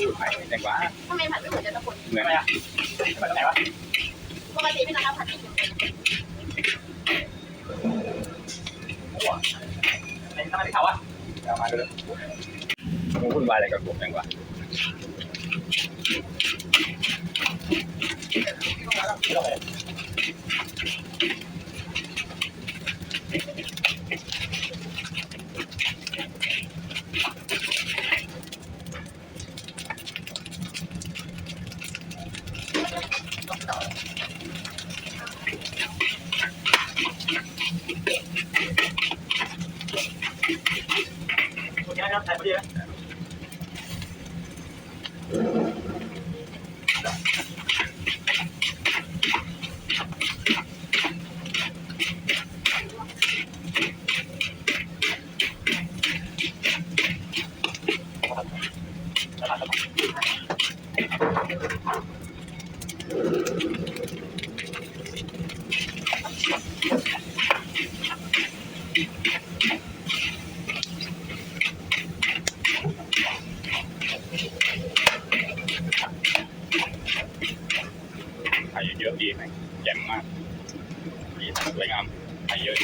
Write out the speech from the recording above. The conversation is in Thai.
พูดไปแตงกวาทำไมผัดไม่เหมือนจะตะคนเหมือนอะไรอะแบบไหนวะปกติพี่นัทผัดไม่อนกันไอ้ทำไมที่เขาอะเอามาเลยมึงพูดวายอะไรกับผมแตงวะ dito. Thank you. ไข่เยอะดีไหมแจ่มากดีสวยงามไข่เยอะ